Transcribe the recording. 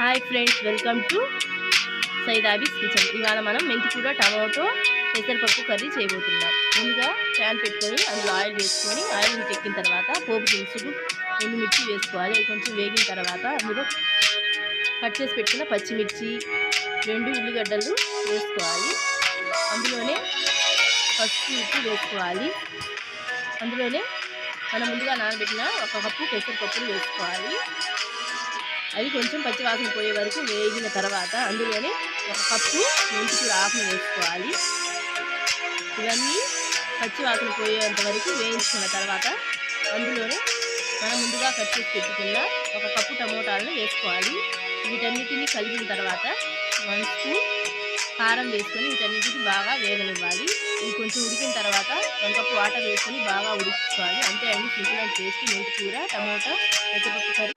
Hi friends welcome to Saidabi's kitchen ఇవాళ మనం మెంతికూర టమాటో పెసరపప్పు కర్రీ చేయబోతున్నాం. ముందుగా ప్యాన్ పెట్టుకొని అందులో ఆయిల్ వేసుకొని ఆయిల్ హీట్ ఎక్కిన తర్వాత పోపు దినుసులు ఎండుమిర్చి వేసుకోవాలి. అవి కొంచెం వేగిన తర్వాత అందులో కట్ చేసి పెట్టిన పచ్చిమిర్చి రెండు ఉల్లిగడ్డలు వేసుకోవాలి. అందులోనే పసుపు ఉప్పు వేసుకోవాలి. అందులోనే మనం ముందుగా నానబెట్టిన ఒక కప్పు పెసరపప్పులు వేసుకోవాలి. అవి కొంచెం పచ్చివాసన పోయే వరకు వేగిన తర్వాత అందులోనే ఒక కప్పు మెంతికూర ఆకును వేసుకోవాలి. ఇవన్నీ పచ్చివాసన పోయేంత వరకు వేయించుకున్న తర్వాత అందులోనే మనం ముందుగా కట్ చేసి పెట్టుకున్న ఒక కప్పు టమోటాలను వేసుకోవాలి. వీటన్నిటిని కలిపిన తర్వాత వన్ స్పూన్ కారం వేసుకొని వీటన్నిటిని బాగా వేగనివ్వాలి. ఇవి కొంచెం ఉడికిన తర్వాత వన్ కప్పు వాటర్ వేసుకొని బాగా ఉడికించుకోవాలి. అంతే అండి. సింపుల్ అండ్ టేస్టీ మెంతి కూర టమోటా పెసరపప్పు కర్రీ.